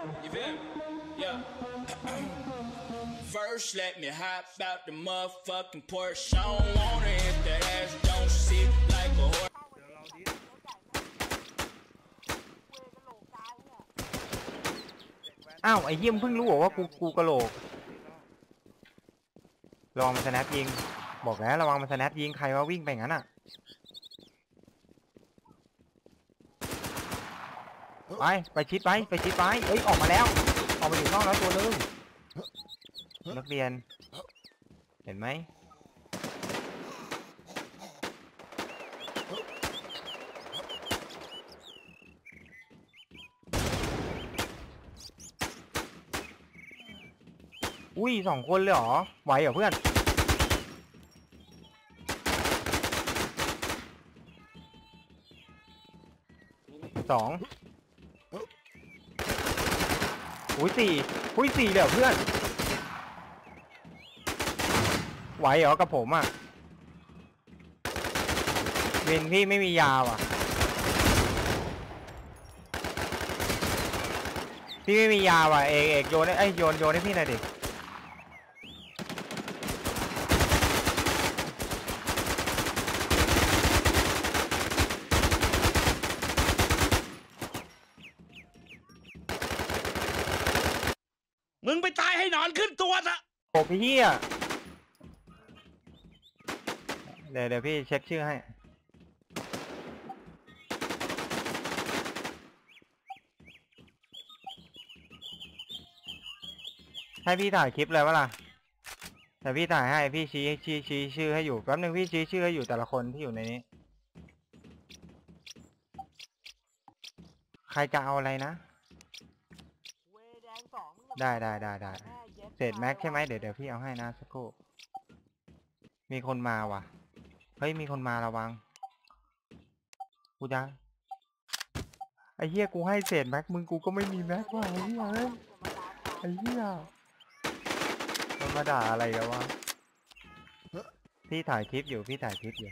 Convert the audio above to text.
You feel me? Yeah. First, let me hop out the motherfucking Porsche. I don't wanna hit that ass, don't sit like a horse. อ้าว ไอ้เยี่ยมเพิ่งรู้เหรอว่ากูกูกระโหลกระวังมันสแนปยิง บอกแล้วระวังมันสแนปยิงใครว่าวิ่งไปงั้นอะ ไป ไปชิดไป ไปชิดไปเอ้ย ออกมาแล้ว ออกมาอยู่นอกแล้วตัวนึงนักเรียน เห็นไหมอุ้ยสองคนเลยเหรอ ไหวเหรอเพื่อน สอง อุ้ยสี่อุ้ยสี่เดี๋ยวเพื่อน ไหวเหรอกับผมอะวินพี่ไม่มียาว่ะ พี่ไม่มียาว่ะ เอกเอกโยนไอ้โยนโยนให้พี่หน่อยดิ มึงไปตายให้หนอนขึ้นตัวซะโอ้พี่อะเดี๋ยวเดี๋ยวพี่เช็คชื่อให้ ให้พี่ถ่ายคลิปเลยวะล่ะแต่พี่ถ่ายให้พี่ชี้ชี้ชี้ชื่อให้อยู่แป๊บนึงพี่ชี้ชื่อให้อยู่แต่ละคนที่อยู่ในนี้ ใครจะเอาอะไรนะ ได้ได้ได้ได้เศษแม็กใช่ไหมเดี๋ยวเดี๋ยวพี่เอาให้นะสักครู่มีคนมาว่ะ เฮ้ยมีคนมาระวัง กูจะไอ้เหี้ยกูให้เศษแม็กมึงกูก็ไม่มีแม็กว่ะไอ้เหี้ยเอ้ยไอ้เหี้ยมันมาด่าอะไรกันวะพี่ถ่ายคลิปอยู่พี่ถ่ายคลิปอยู่